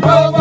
Bravo.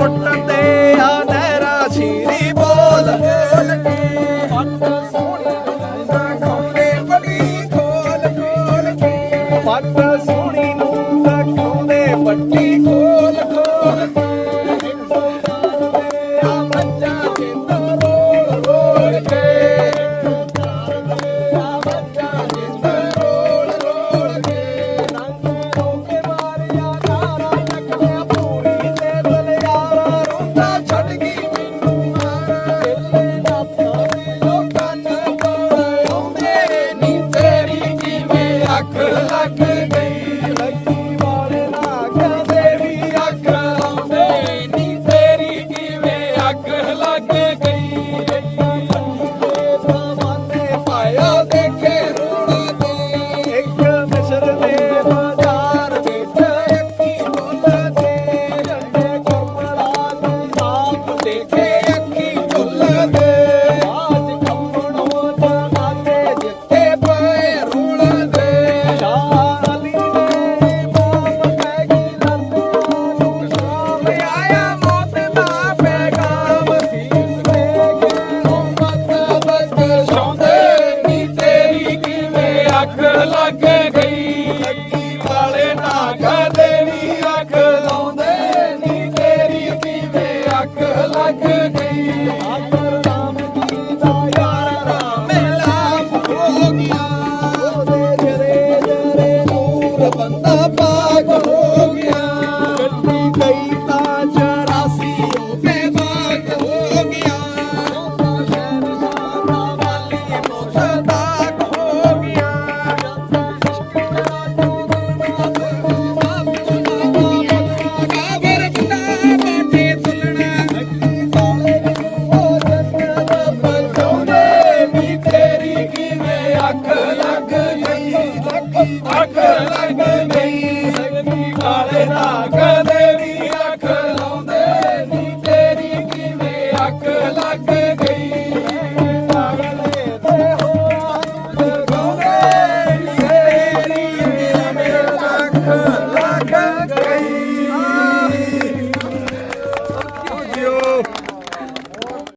ਪੁੱਟ ਤੇ ਆ, ਨਹਿਰਾ ਸ਼ੀਰੀ ਬੋਲ ਬੋਲ ਕੇ। ਪੱਟ ਸੋਹਣੀ ਨਹਿਰਾ ਖੋਲੇ ਬੜੀ ਖੋਲ ਖੋਲ ਕੇ। ਪੱਟ Santa.